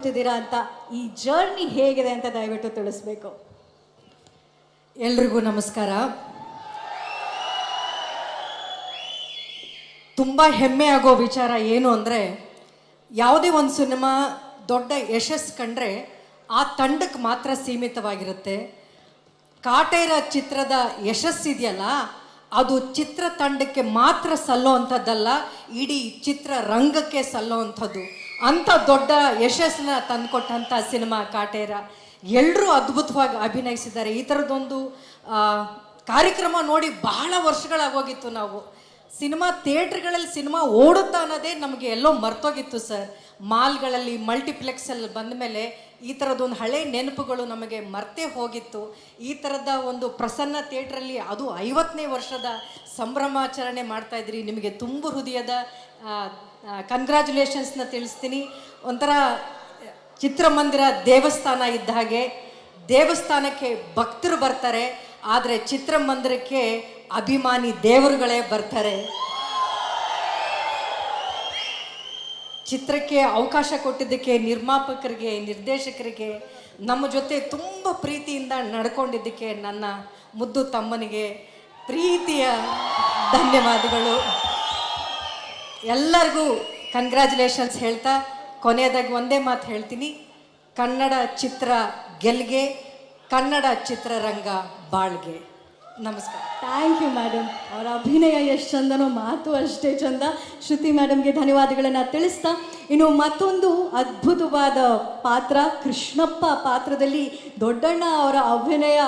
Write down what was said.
ಮಾಡ್ತಿದ್ದೀರಾ ಅಂತ ಈ ಜರ್ನಿ ಹೇಗಿದೆ ಅಂತ ದಯವಿಟ್ಟು ತಿಳಿಸ್ಬೇಕು. ಎಲ್ರಿಗೂ ನಮಸ್ಕಾರ. ತುಂಬ ಹೆಮ್ಮೆ ಆಗೋ ವಿಚಾರ ಏನು ಅಂದರೆ, ಯಾವುದೇ ಒಂದು ಸಿನಿಮಾ ದೊಡ್ಡ ಯಶಸ್ಸು ಕಂಡ್ರೆ ಆ ತಂಡಕ್ಕೆ ಮಾತ್ರ ಸೀಮಿತವಾಗಿರುತ್ತೆ. ಕಾಟೇರ ಚಿತ್ರದ ಯಶಸ್ಸಿದೆಯಲ್ಲ ಅದು ಚಿತ್ರ ತಂಡಕ್ಕೆ ಮಾತ್ರ ಸಲ್ಲೋ ಅಂಥದ್ದಲ್ಲ, ಇಡೀ ಚಿತ್ರರಂಗಕ್ಕೆ ಸಲ್ಲೋ ಅಂಥದ್ದು. ಅಂಥ ದೊಡ್ಡ ಯಶಸ್ಸನ್ನ ತಂದುಕೊಟ್ಟಂಥ ಸಿನಿಮಾ ಕಾಟೇರ. ಎಲ್ಲರೂ ಅದ್ಭುತವಾಗಿ ಅಭಿನಯಿಸಿದ್ದಾರೆ. ಈ ಥರದ್ದೊಂದು ಕಾರ್ಯಕ್ರಮ ನೋಡಿ ಬಹಳ ವರ್ಷಗಳಾಗೋಗಿತ್ತು ನಾವು. ಸಿನಿಮಾ ಥಿಯೇಟ್ರ್ಗಳಲ್ಲಿ ಸಿನಿಮಾ ಓಡುತ್ತಾ ಅನ್ನೋದೇ ನಮಗೆ ಎಲ್ಲೋ ಮರ್ತೋಗಿತ್ತು ಸರ್. ಮಾಲ್ಗಳಲ್ಲಿ, ಮಲ್ಟಿಪ್ಲೆಕ್ಸಲ್ಲಿ ಬಂದ ಮೇಲೆ ಈ ಥರದೊಂದು ಹಳೆ ನೆನಪುಗಳು ನಮಗೆ ಮರ್ತೇ ಹೋಗಿತ್ತು. ಈ ಥರದ ಒಂದು ಪ್ರಸನ್ನ ಥಿಯೇಟ್ರಲ್ಲಿ ಅದು ಐವತ್ತನೇ ವರ್ಷದ ಸಂಭ್ರಮಾಚರಣೆ ಮಾಡ್ತಾ ಇದ್ರಿ. ನಿಮಗೆ ತುಂಬ ಹೃದಯದ ಕನ್ಗ್ರ್ಯಾಚುಲೇಷನ್ಸ್ನ ತಿಳಿಸ್ತೀನಿ. ಒಂಥರ ಚಿತ್ರಮಂದಿರ ದೇವಸ್ಥಾನ ಇದ್ದ ಹಾಗೆ ದೇವಸ್ಥಾನಕ್ಕೆ ಭಕ್ತರು ಬರ್ತಾರೆ. ಆದರೆ ಚಿತ್ರಮಂದಿರಕ್ಕೆ ಅಭಿಮಾನಿ ದೇವರುಗಳೇ ಬರ್ತಾರೆ. ಚಿತ್ರಕ್ಕೆ ಅವಕಾಶ ಕೊಟ್ಟಿದ್ದಕ್ಕೆ ನಿರ್ಮಾಪಕರಿಗೆ, ನಿರ್ದೇಶಕರಿಗೆ, ನಮ್ಮ ಜೊತೆ ತುಂಬ ಪ್ರೀತಿಯಿಂದ ನಡ್ಕೊಂಡಿದ್ದಕ್ಕೆ ನನ್ನ ಮುದ್ದು ತಮ್ಮನಿಗೆ ಪ್ರೀತಿಯ ಧನ್ಯವಾದಗಳು. ಎಲ್ಲರಿಗೂ ಕಂಗ್ರ್ಯಾಚುಲೇಷನ್ಸ್ ಹೇಳ್ತಾ ಕೊನೆಯದಾಗಿ ಒಂದೇ ಮಾತು ಹೇಳ್ತೀನಿ. ಕನ್ನಡ ಚಿತ್ರ ಗೆಲ್ಗೆ ಕನ್ನಡ ಚಿತ್ರರಂಗ ಬಾಳ್ಗೆ. ನಮಸ್ಕಾರ. ಥ್ಯಾಂಕ್ ಯು ಮೇಡಮ್ ಅವರ ಅಭಿನಯ ಎಷ್ಟು ಚಂದನೋ ಮಾತು ಅಷ್ಟೇ ಚಂದ. ಶ್ರುತಿ ಮೇಡಮ್ಗೆ ಧನ್ಯವಾದಗಳನ್ನು ತಿಳಿಸ್ತಾ. ಇನ್ನು ಮತ್ತೊಂದು ಅದ್ಭುತವಾದ ಪಾತ್ರ, ಕೃಷ್ಣಪ್ಪ ಪಾತ್ರದಲ್ಲಿ ದೊಡ್ಡಣ್ಣ ಅವರ ಅಭಿನಯ.